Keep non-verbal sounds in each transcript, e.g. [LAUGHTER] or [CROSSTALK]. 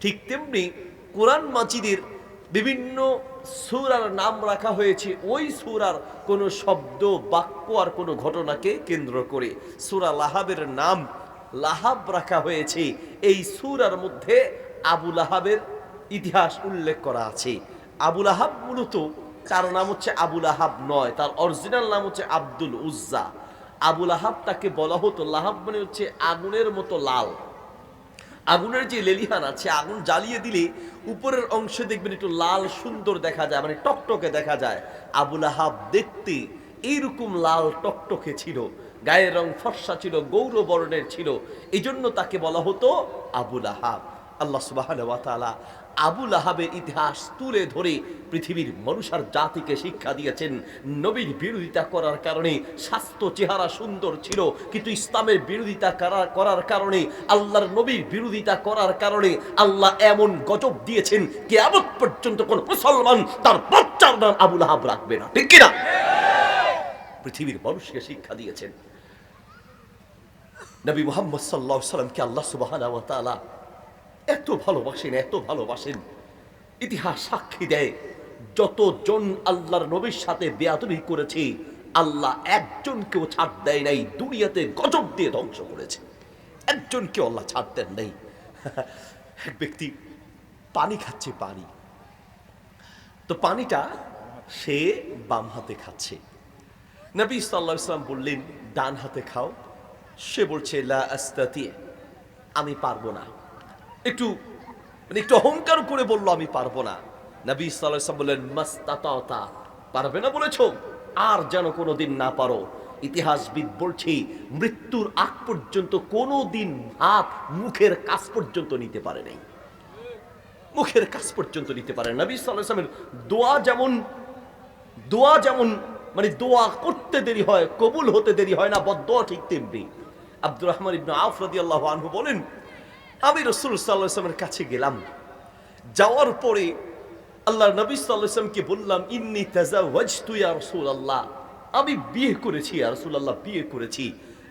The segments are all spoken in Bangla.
ঠিক তেমনি কোরআন মাজিদের বিভিন্ন সুরার নাম রাখা হয়েছে। ওই সুরার কোনো শব্দ, বাক্য আর কোনো ঘটনাকে কেন্দ্র করে সুরা লাহাবের নাম লাহাব রাখা হয়েছে। এই সুরার মধ্যে আবু লাহাবের ইতিহাস উল্লেখ করা আছে। আবুল আহাব মূলত তার নাম হচ্ছে আবুল আহাব নয়, তার অরিজিনাল নাম হচ্ছে আব্দুল উজ্জা। আবুল আহাব তাকে বলা হতো, লাহাব মানে হচ্ছে আগুনের মতো লাল। আগুনের যে লেলিহান আছে, আগুন জ্বালিয়ে দিলে উপরের অংশে দেখবেন একটু লাল সুন্দর দেখা যায় মানে টকটকে দেখা যায়। আবুল আহাব দেখতে এইরকম লাল টকটকে ছিল, গায়ের রং ফর্সা ছিল গৌর বর্ণের ছিল। এই জন্য তাকে বলা হতো আবুল আহাব। আল্লাহ সুবাহ আবুল আহাবের ইতিহাস তুলে ধরে পৃথিবীর মানুষার জাতিকে শিক্ষা দিয়েছেন। নবীর বিরোধিতা করার কারণে স্বাস্থ্য চেহারা সুন্দর ছিল, কিন্তু ইসলামের বিরোধিতা করার কারণে, আল্লাহর নবীর বিরোধিতা করার কারণে আল্লাহ এমন গজব দিয়েছেন কে কেয়ামত পর্যন্ত কোন মুসলমান তার বাচ্চার নাম আবুল আহাব রাখবে না। ঠিক কিনা? পৃথিবীর মানুষকে শিক্ষা দিয়েছেন। নবী মোহাম্মদ সাল্লাহ সাল্লামকে আল্লাহ সুবাহ এত ভালোবাসেন এত ভালোবাসেন। ইতিহাস সাক্ষী দেয়, যতজন আল্লাহর নবীর সাথে বেয়াদবি করেছে, আল্লাহ একজনকেও ছাড় দেয় নাই, দুনিয়াতে গজব দিয়ে ধ্বংস করেছে। একজনকেও আল্লাহ ছাড় দেন নাই। [LAUGHS] এক ব্যক্তি পানি খাচ্ছে পানি। তো পানিটা সে বাম হাতে খাচ্ছে। নবী সাল্লাহ ইসলাম বললেন, ডান হাতে খাও। সে বলছে, লা আস্তাতি, আমি পারব না। একটু মানে একটু অহংকার করে বলল, আমি পারব না। নবী সাল্লাহ ইসলাম বললেন মাস্তাতা পারবে না বলেছ? আর যেন কোনো দিন না পারো। ইতিহাসবিদ বলছি, মৃত্যুর আগ পর্যন্ত কোনো দিন হাত মুখের কাজ পর্যন্ত নিতে পারে নাই। মুখের কাজ পর্যন্ত নিতে পারে নবী সাল্লাহ ইসলামের দোয়া যেমন দোয়া যেমন মানে দোয়া করতে দেরি হয়, কবুল হতে দেরি হয় না বদোয়া ঠিক তেমনি। আব্দুর রহমান ইবনে আউফ আল্লাহ আনহু বলেন আমি রসুল সাল্লামের কাছে গেলাম। যাওয়ার পরে আল্লাহ নবী সাল্লামকে বললাম ইন্নি তাজা ওয়াজ তুই আর রসুল আল্লাহ আমি বিয়ে করেছি আর রসুল আল্লাহ বিয়ে করেছি।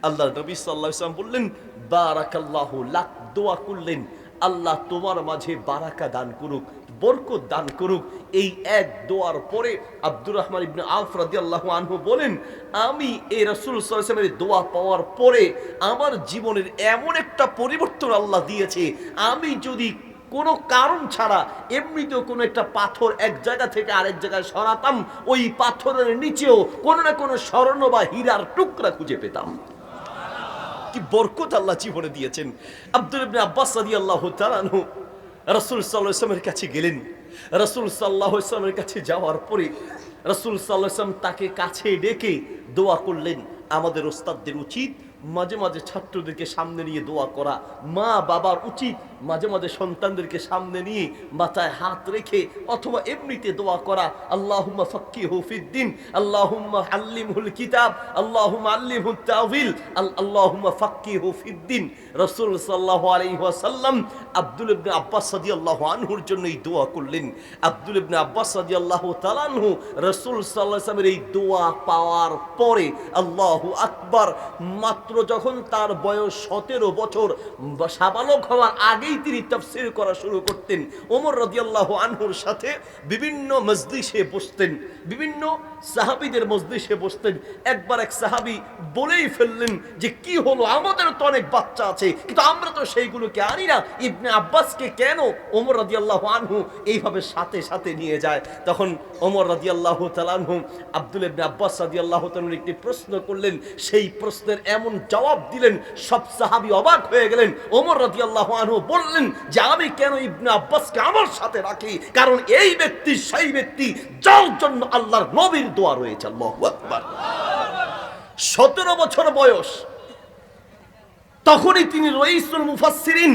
আল্লাহ নবী সাল্লাম বললেন, বারাকাল্লাহ লাক, দোয়া করলেন। আল্লাহ তোমার মাঝে বারাকা দান করুক। বরকত দান করুক। এই এক দোয়ার পরে আব্দুর রহমান ইবনে আউফ রাদিয়াল্লাহু আনহু বলেন, আমি এই রাসূল আলাইহি দোয়া পাওয়ার পরে আমার জীবনের এমন একটা পরিবর্তন আল্লাহ দিয়েছে। আমি যদি কোনো কারণ ছাড়া এমনিতেও কোনো একটা পাথর এক জায়গা থেকে আরেক জায়গায় সরাতাম, ওই পাথরের নিচেও কোনো না কোনো স্বর্ণ বা হীরার টুকরা খুঁজে পেতাম। কি বরকত আল্লাহ জীবনে দিয়েছেন। আব্দুল ইবনে আব্বাস রাদিয়াল্লাহু তাআলা রাসূল সাল্লাহ ইসলামের কাছে গেলেন। রসুল সাল্লাহ ইসলামের কাছে যাওয়ার পরে রসুল সাল্লাহ ইসলাম তাকে কাছে ডেকে দোয়া করলেন, আমাদের ওস্তাদদের উচিত মাঝে মাঝে ছাত্রদেরকে সামনে নিয়ে দোয়া করা, মা বাবার উচিত মাঝে মাঝে সন্তানদেরকে সামনে নিয়ে মাথায় হাত রেখে অথবা এমনিতে দোয়া করা আল্লাহ আল্লাহুম্মা ফাক্কিহু ফিদ্দিন, আল্লাহুম্মা আল্লিমহুল কিতাব, আল্লাহুম্মা আল্লিমহু তাওয়িল আল্লাহুম্মা ফাক্কিহু ফিদ্দিন। রাসূল সাল্লাল্লাহু আলাইহি ওয়াসাল্লাম আব্দুল ইবনে আব্বাস রাদিয়াল্লাহু আনহুর জন্য এই দোয়া করলেন। আব্দুল ইবনে আব্বাস রাদিয়াল্লাহু তাআলা আনহু রাসূল আলাইহি ওয়াসাল্লামের এই দোয়া পাওয়ার পরে আল্লাহু আকবার মাত্র যখন তার বয়স সতেরো বছর, সাবালক হওয়ার আগেই তিনি তাফসির করা শুরু করতেন। ওমর রাদিয়াল্লাহু আনহুর সাথে বিভিন্ন মজলিসে বসতেন, বিভিন্ন সাহাবীদের মজলিসে বসতেন। একবার এক সাহাবী বলেই ফেললেন যে, কি হলো? আমাদের তো অনেক বাচ্চা আছে, কিন্তু আমরা তো সেইগুলোকে আনি না। ইবনে আব্বাসকে কেন ওমর রাদিয়াল্লাহু আনহু এইভাবে সাথে সাথে নিয়ে যায়? তখন ওমর রাদিয়াল্লাহু তাআলাহু আব্দুল ইবনে আব্বাস রাদিয়াল্লাহু তাআলার একটি প্রশ্ন করলেন। সেই প্রশ্নের এমন জবাব দিলেন, সব সাহাবী অবাক হয়ে গেলেন। ওমর রাদিয়াল্লাহু আনহু বললেন যে, আমি কেন ইবনে আব্বাসকে আমার সাথে রাখি? কারণ এই ব্যক্তি, সেই ব্যক্তি, যার জন্য আল্লাহর নবীর দোয়া রয়েছে, আল্লাহু সতেরো বছর বয়স। তখনই তিনি রইসুল মুফাসসিরিন,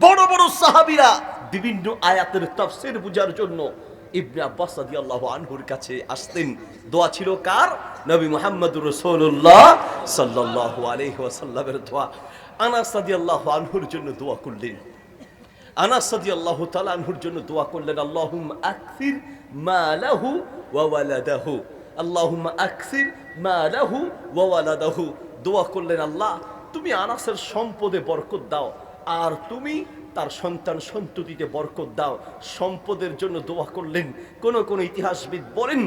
বড় বড় সাহাবিরা বিভিন্ন আয়াতের তফসির বুঝার জন্য ইবনে আব্বাস রাদিয়াল্লাহু আনহুর কাছে আসতেন। দোয়া ছিল কার? নবী মুহাম্মদুর রাসূলুল্লাহ সাল্লাল্লাহু আলাইহি ওয়াসাল্লামের দোয়া। আনাস রাদিয়াল্লাহু আনহুর জন্য দোয়া করলেন। আনাস রাদিয়াল্লাহু তাআলা আনহুর জন্য দোয়া করলেন, আল্লাহুম্মা আকসির মালাহু ওয়া ওয়ালাদাহু। আল্লাহুম্মা আকসির মালাহু ওয়া ওয়ালাদাহু। দোয়া করলেন, আল্লাহ, তুমি আনাসের সম্পদে বরকত দাও। আর তুমি তার সন্তান সন্ততিতে বরকত দাও, সম্পদের জন্য দোয়া করলেন। কোন কোন ইতিহাসবিদ বলেন,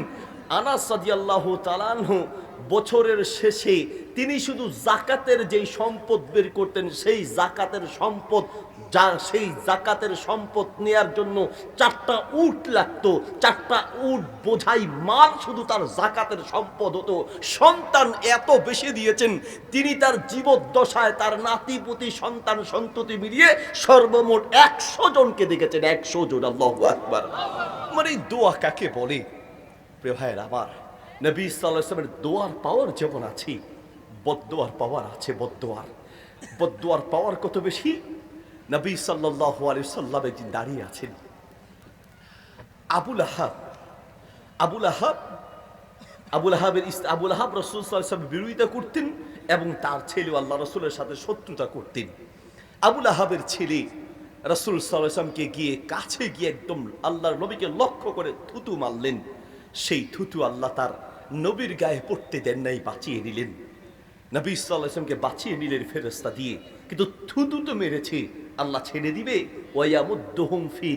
আনাস সাদিয়াল্লাহ তালানহ বছরের শেষে তিনি শুধু জাকাতের যেই সম্পদ বের করতেন, সেই জাকাতের সম্পদ যা সেই জাকাতের সম্পদ নেয়ার জন্য চারটা উট লাগতো, চারটা উট বোঝাই মাল শুধু তার জাকাতের সম্পদ হতো। সন্তান এত বেশি দিয়েছেন, তিনি তার জীবদ্দশায় তার নাতিপুতি, সন্তান সন্ততি মিলিয়ে সর্বমোট একশো জনকে দেখেছেন, একশো জন, আল্লাহ আকবার। মানে দোয়া কাকে বলে? প্রে ভাইয়ের, আমার নবী সাল্লামের দোয়ার পাওয়ার যেমন আছে বদোয়ার পাওয়ার আছে বদোয়ার বদোয়ার পাওয়ার কত বেশি? নবী সাল্লাহ সাল্লাম একদিন দাঁড়িয়ে আছেন। আবুল আহাব আবুল আহাব, আবুল আহাবের আবুল আহাব রসুল সাল্লামের বিরোধিতা করতেন এবং তার ছেলে আল্লাহ রসুলের সাথে শত্রুতা করতেন। আবুল আহাবের ছেলে রসুল সাল্লামকে গিয়ে কাছে গিয়ে একদম আল্লাহর নবীকে লক্ষ্য করে থুতু মারলেন। সেই থুতু আল্লাহ তার নবীর গায়ে পড়তে দেন নাই, বাঁচিয়ে নিলেন নবী সাল্লামকে বাঁচিয়ে নিলেন ফেরস্তা দিয়ে। কিন্তু থুতু তো মেরেছে। আল্লাহ ছেড়ে দিবে। ফি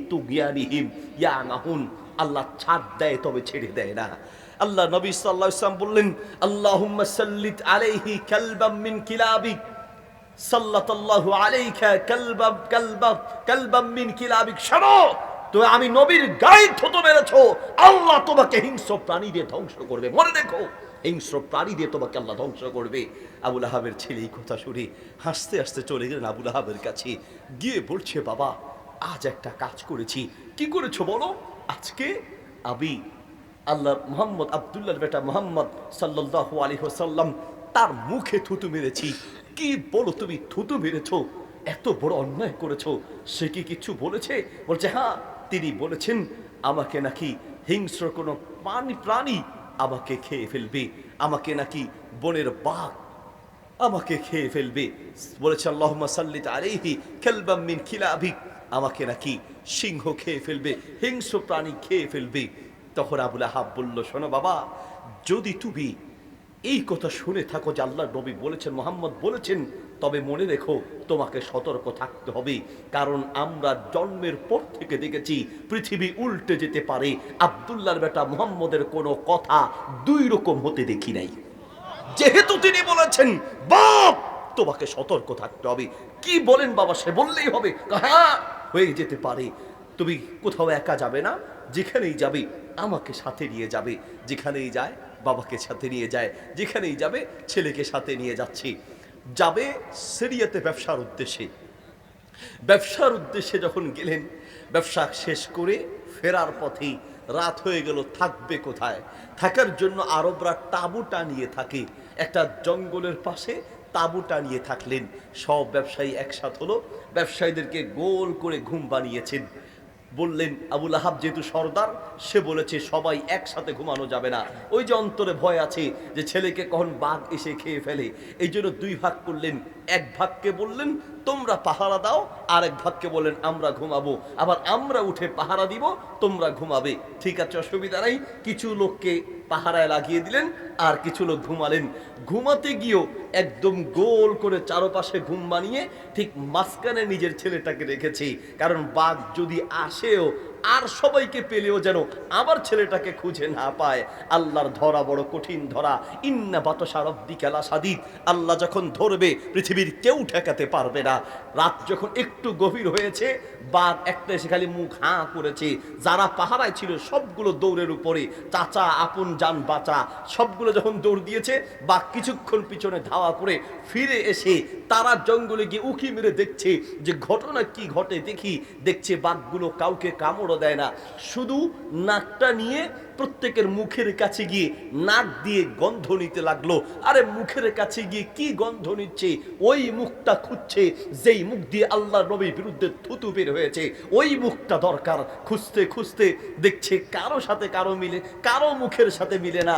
ইয়ামাহুন আল্লাহ ছাড় দেয়, তবে ছেড়ে দেয় না। আল্লাহ নবী সাল্লাল্লাহু আলাইহি বললেন, আল্লাহুম্মা সাল্লিত আলাইহি সাল্লাতাল্লাহু আলাইকা কালবাব কালবাব কালবাম মিন কিলাবিক। শোনো! তো আমি নবীর গায়ে থতো মেরেছো। আল্লাহ তোমাকে হিংস্র প্রাণী দিয়ে ধ্বংস করবে। মনে দেখো হিংস্র প্রাণী দিয়ে তোমাকে আল্লাহ ধ্বংস করবে। আবুল আহাবের ছেলে এই কথা শুনে হাসতে হাসতে চলে গেলেন আবুল আহাবের কাছে। গিয়ে বলছে, বাবা, আজ একটা কাজ করেছি। কি করেছ বলো? আজকে আমি আল্লাহ মোহাম্মদ আবদুল্লাহ বেটা মোহাম্মদ সাল্লাল্লাহু আলাইহি ওয়াসাল্লাম তার মুখে থুতু মেরেছি। কি বলো তুমি, থুতু মেরেছো? এত বড় অন্যায় করেছ। সে কি কিছু বলেছে? বলছে হ্যাঁ তিনি বলেছেন, আমাকে নাকি হিংস্র কোনো প্রাণী প্রাণী আমাকে খেয়ে ফেলবে। আমাকে নাকি বনের বাঘ আমাকে খেয়ে ফেলবে। বলেছে আল্লাহ সাল্লিত আলাইহি খেলবাম মিন খিলাবিক আমাকে নাকি সিংহ খেয়ে ফেলবে, হিংস্র প্রাণী খেয়ে ফেলবে। তখন আবুল আহাব বলল, শোনো বাবা, যদি তুমি এই কথা শুনে থাকো যে আল্লাহ নবী বলেছেন, মোহাম্মদ বলেছেন তবে মনে রেখো, তোমাকে সতর্ক থাকতে হবে। কারণ আমরা জন্মের পর থেকে দেখেছি, পৃথিবী উল্টে যেতে পারে। আবদুল্লাহর বেটা মোহাম্মদের কোনো কথা দুই রকম হতে দেখি নাই। যেহেতু তিনি বলেছেন, বাপ, তোমাকে সতর্ক থাকতে হবে। কি বলেন বাবা, সে বললেই হবে। হ্যাঁ হয়ে যেতে পারে। তুমি কোথাও একা যাবে না, যেখানেই যাবে, আমাকে সাথে নিয়ে যাবে। যেখানেই যায়, বাবাকে সাথে নিয়ে যায়। যেখানেই যাবে, ছেলেকে সাথে নিয়ে যাচ্ছে। যাবে সিরিয়াতে ব্যবসার উদ্দেশ্যে। ব্যবসার উদ্দেশ্যে যখন গেলেন, ব্যবসা শেষ করে ফেরার পথেই রাত হয়ে গেল, থাকবে কোথায়? থাকার জন্য আরবরা তাঁবু টানিয়ে থাকে। একটা জঙ্গলের পাশে তাঁবু টানিয়ে থাকলেন। সব ব্যবসায়ী একসাথ হলো। ব্যবসায়ীদেরকে গোল করে ঘুম বানিয়েছেন। বললেন আবুল আহাব যেহেতু সর্দার, সে বলেছে সবাই একসাথে ঘুমানো যাবে না। ওই যে অন্তরে ভয় আছে যে ছেলেকে কখন বাঘ এসে খেয়ে ফেলে। এই জন্য দুই ভাগ করলেন। এক ভাগকে বললেন, তোমরা পাহারা দাও। আর এক ভাগকে বললেন, আমরা ঘুমাবো। আবার আমরা উঠে পাহারা দিব, তোমরা ঘুমাবে। ঠিক আছে, অসুবিধা নাই। কিছু লোককে পাহারায় লাগিয়ে দিলেন, আর কিছু লোক ঘুমালেন। ঘুমাতে গিয়েও একদম গোল করে চারপাশে ঘুম বানিয়ে ঠিক মাঝখানে নিজের ছেলেটাকে রেখেছি। কারণ বাঘ যদি আসেও আর সবাইকে পেলেও যেন আমার ছেলেটাকে খুঁজে না পায়। আল্লাহর ধরা বড় কঠিন ধরা। ইন্না বাতসা রব্দি খেলা সাদিদ আল্লাহ যখন ধরবে, পৃথিবীর কেউ ঠেকাতে পারবে না। রাত যখন একটু গভীর হয়েছে, বাঘ একটা এসে খালি মুখ হাঁ করেছে। যারা পাহারায় ছিল, সবগুলো দৌড়ের উপরে। চাচা, আপন যান বাঁচা সবগুলো যখন দৌড় দিয়েছে, বাঘ কিছুক্ষণ পিছনে ধাওয়া করে ফিরে এসে তারা জঙ্গলে গিয়ে উকি মেরে দেখছে যে ঘটনা কি ঘটে দেখি। দেখছে বাঘগুলো কাউকে কামড়ও দেয় না। শুধু নাকটা নিয়ে প্রত্যেকের মুখের কাছে গিয়ে নাক দিয়ে গন্ধ নিতে লাগল। আরে মুখের কাছে গিয়ে কি গন্ধ নিচ্ছে? ওই মুখটা খুঁজছে, যেই মুখ দিয়ে আল্লাহ নবীর বিরুদ্ধে থুতু বের হয়েছে। ওই মুখটা দরকার। খুঁজতে খুঁজতে দেখছে কারও সাথে কারও মিলে, কারও মুখের সাথে মিলে না।